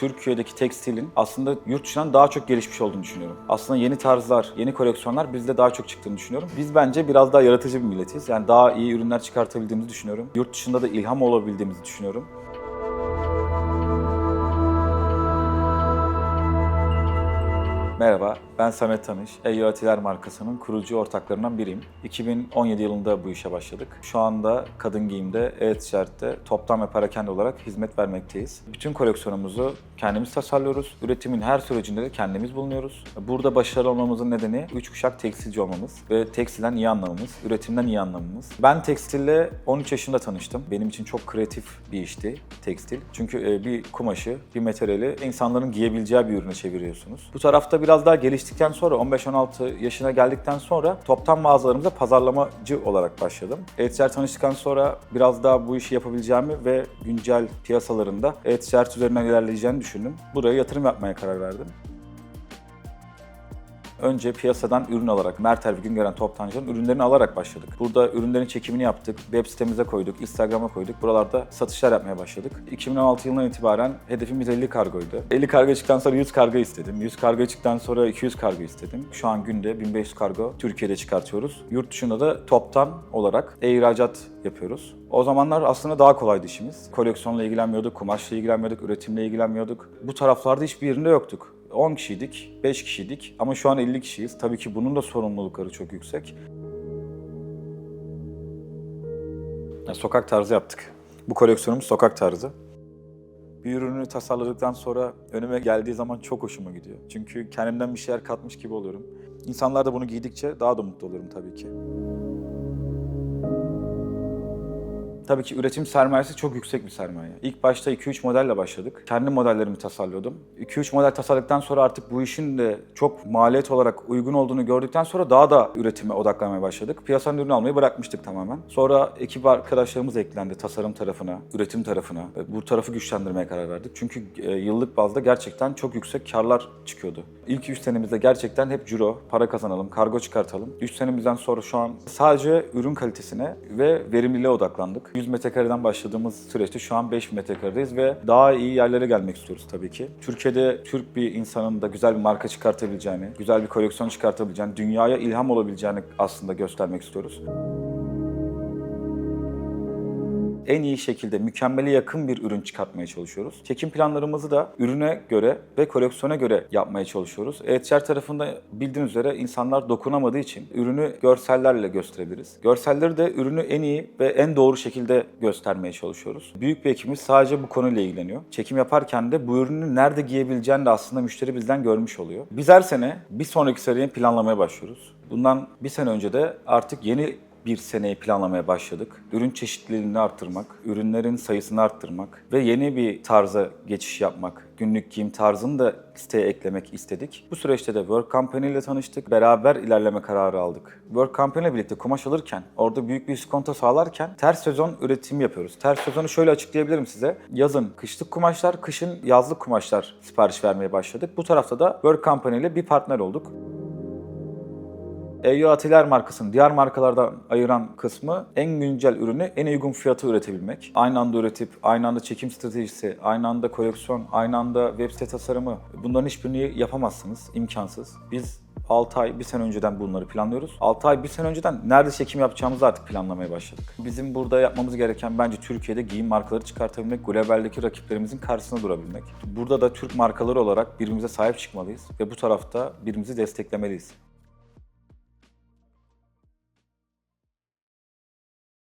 Türkiye'deki tekstilin aslında yurt dışından daha çok gelişmiş olduğunu düşünüyorum. Aslında yeni tarzlar, yeni koleksiyonlar bizde daha çok çıktığını düşünüyorum. Biz bence biraz daha yaratıcı bir milletiz. Yani daha iyi ürünler çıkartabildiğimizi düşünüyorum. Yurt dışında da ilham olabildiğimizi düşünüyorum. Merhaba, ben Samet Tanış. Eyo Atiler markasının kurucu ortaklarından biriyim. 2017 yılında bu işe başladık. Şu anda kadın giyimde, e-ticarette toptan ve parakende olarak hizmet vermekteyiz. Bütün koleksiyonumuzu kendimiz tasarlıyoruz. Üretimin her sürecinde de kendimiz bulunuyoruz. Burada başarılı olmamızın nedeni üç kuşak tekstilci olmamız ve tekstilden iyi anlamamız, üretimden iyi anlamamız. Ben tekstille 13 yaşında tanıştım. Benim için çok kreatif bir işti tekstil. Çünkü e, bir kumaşı, bir materyali insanların giyebileceği bir ürüne çeviriyorsunuz. Bu tarafta biraz daha geliştikten sonra 15-16 yaşına geldikten sonra toptan mağazalarımıza pazarlamacı olarak başladım. E-ticaret tanıştıktan sonra biraz daha bu işi yapabileceğimi ve güncel piyasalarında e-ticaret üzerinden ilerleyeceğini düşündüm. Buraya yatırım yapmaya karar verdim. Önce piyasadan ürün alarak, Mertel ve Güngören Toptancı'nın ürünlerini alarak başladık. Burada ürünlerin çekimini yaptık, web sitemize koyduk, Instagram'a koyduk. Buralarda satışlar yapmaya başladık. 2016 yılından itibaren hedefimiz 50 kargoydu. 50 kargo çıktıktan sonra 100 kargo istedim. 100 kargo çıktıktan sonra 200 kargo istedim. Şu an günde 1500 kargo Türkiye'de çıkartıyoruz. Yurt dışında da toptan olarak e-ihracat yapıyoruz. O zamanlar aslında daha kolaydı işimiz. Koleksiyonla ilgilenmiyorduk, kumaşla ilgilenmiyorduk, üretimle ilgilenmiyorduk. Bu taraflarda hiçbir yerinde yoktuk. 10 kişiydik, 5 kişiydik ama şu an 50 kişiyiz. Tabii ki bunun da sorumlulukları çok yüksek. Ya, sokak tarzı yaptık. Bu koleksiyonumuz sokak tarzı. Bir ürünü tasarladıktan sonra önüme geldiği zaman çok hoşuma gidiyor. Çünkü kendimden bir şeyler katmış gibi oluyorum. İnsanlar da bunu giydikçe daha da mutlu oluyorum tabii ki. Tabii ki üretim sermayesi çok yüksek bir sermaye. İlk başta 2-3 modelle başladık. Kendi modellerimi tasarlıyordum. 2-3 model tasarladıktan sonra artık bu işin de çok maliyet olarak uygun olduğunu gördükten sonra daha da üretime odaklanmaya başladık. Piyasanın ürünü almayı bırakmıştık tamamen. Sonra ekip arkadaşlarımız eklendi tasarım tarafına, üretim tarafına. Bu tarafı güçlendirmeye karar verdik. Çünkü e, yıllık bazda gerçekten çok yüksek karlar çıkıyordu. İlk 3 senemizde gerçekten hep ciro, para kazanalım, kargo çıkartalım. 3 senemizden sonra şu an sadece ürün kalitesine ve verimliliğe odaklandık. 100 metrekareden başladığımız süreçte şu an 5 metrekaredeyiz ve daha iyi yerlere gelmek istiyoruz tabii ki. Türkiye'de Türk bir insanın da güzel bir marka çıkartabileceğini, güzel bir koleksiyon çıkartabileceğini, dünyaya ilham olabileceğini aslında göstermek istiyoruz en iyi şekilde mükemmele yakın bir ürün çıkartmaya çalışıyoruz. Çekim planlarımızı da ürüne göre ve koleksiyona göre yapmaya çalışıyoruz. E-ticaret tarafında bildiğiniz üzere insanlar dokunamadığı için ürünü görsellerle gösterebiliriz. Görselleri de ürünü en iyi ve en doğru şekilde göstermeye çalışıyoruz. Büyük bir ekibimiz sadece bu konuyla ilgileniyor. Çekim yaparken de bu ürünü nerede giyebileceğini de aslında müşteri bizden görmüş oluyor. Biz her sene bir sonraki seriyi planlamaya başlıyoruz. Bundan bir sene önce de artık yeni bir seneyi planlamaya başladık. Ürün çeşitliliğini arttırmak, ürünlerin sayısını arttırmak ve yeni bir tarza geçiş yapmak, günlük giyim tarzını da listeye eklemek istedik. Bu süreçte de Work Company ile tanıştık. Beraber ilerleme kararı aldık. Work Company ile birlikte kumaş alırken, orada büyük bir iskonto sağlarken ters sezon üretim yapıyoruz. Ters sezonu şöyle açıklayabilirim size. Yazın kışlık kumaşlar, kışın yazlık kumaşlar sipariş vermeye başladık. Bu tarafta da Work Company ile bir partner olduk. Eyo Atiler markasını diğer markalardan ayıran kısmı en güncel ürünü en uygun fiyata üretebilmek. Aynı anda üretip, aynı anda çekim stratejisi, aynı anda koleksiyon, aynı anda web site tasarımı bunların hiçbirini yapamazsınız. imkansız. Biz 6 ay, bir sene önceden bunları planlıyoruz. 6 ay, bir sene önceden nerede çekim yapacağımızı artık planlamaya başladık. Bizim burada yapmamız gereken bence Türkiye'de giyim markaları çıkartabilmek, globaldeki rakiplerimizin karşısında durabilmek. Burada da Türk markaları olarak birbirimize sahip çıkmalıyız ve bu tarafta birbirimizi desteklemeliyiz.